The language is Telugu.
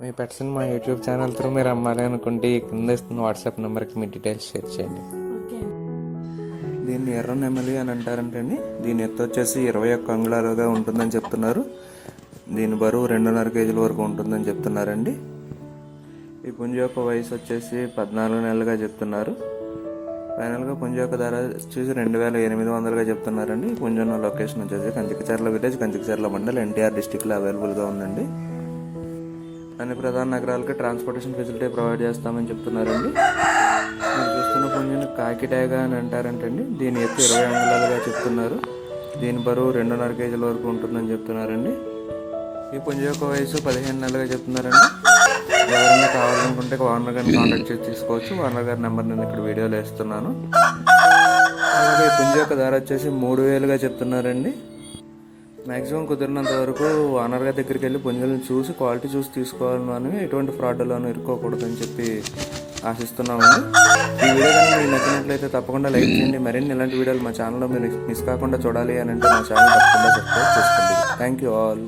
మీ పెట్స్ని మా యూట్యూబ్ ఛానల్ త్రూ మీరు అమ్మాలి అనుకుంటే ఈ కింద ఇస్తున్న వాట్సాప్ నెంబర్కి మీ డీటెయిల్స్ షేర్ చేయండి. ఓకే దీన్ని ఎర్ర నెమలి అని అంటారంటండి దీని ఎత్తు వచ్చేసి ఇరవై ఒక్క అంగుళాలుగా ఉంటుందని చెప్తున్నారు. దీని బరువు రెండున్నర కేజీల వరకు ఉంటుందని చెప్తున్నారండి. ఈ పుంజ యొక్క వయసు వచ్చేసి పద్నాలుగు నెలలుగా చెప్తున్నారు. ఫైనల్గా పుంజ యొక్క ధర వచ్చేసి రెండు వేల ఎనిమిది వందలుగా చెప్తున్నారండి. పుంజ ఉన్న లొకేషన్ వచ్చేసి కంచికచర్ల విలేజ్ కంచికచర్ల మండల్ ఎన్టీఆర్ డిస్టిక్లో అవైలబుల్గా ఉందండి. అన్ని ప్రధాన నగరాలకి ట్రాన్స్పోర్టేషన్ ఫెసిలిటీ ప్రొవైడ్ చేస్తామని చెప్తున్నారండి. మీరు చూస్తున్న పుంజుని కాకిటాగా అని అంటారంటండి. దీని ఎత్తు ఇరవై అంగుళాలుగా చెప్తున్నారు. దీని బరువు రెండున్నర కేజీల వరకు ఉంటుందని చెప్తున్నారండి. ఈ పుంజ యొక్క వయసు పదిహేను నెలలుగా చెప్తున్నారండి. ఎవరైనా కావాలనుకుంటే ఓనర్ గారిని కాంటాక్ట్ చేసి తీసుకోవచ్చు. ఓనర్ గారి నెంబర్ నేను ఇక్కడ వీడియోలో వేస్తున్నాను. అలాగే ఈ పుంజ యొక్క ధర వచ్చేసి మూడు వేలుగా చెప్తున్నారండి. మ్యాక్సిమం కుదిరినంత వరకు ఓనర్ దగ్గరికి వెళ్ళి పుంజులను చూసి క్వాలిటీ చూసి తీసుకోవాలని ఎటువంటి ఫ్రాడ్లోనూ ఇరుక్కోకూడదని చెప్పి ఆశిస్తున్నామండి ఈ వీడియో కనుక మీకు నచ్చినట్లయితే తప్పకుండా లైక్ చేయండి. మరిన్ని ఇలాంటి వీడియోలు మా ఛానల్లో మీరు మిస్ కాకుండా చూడాలి అని అంటే మా ఛానల్ తప్పకుండా సబ్స్క్రైబ్ చేసుకోండి. Thank you all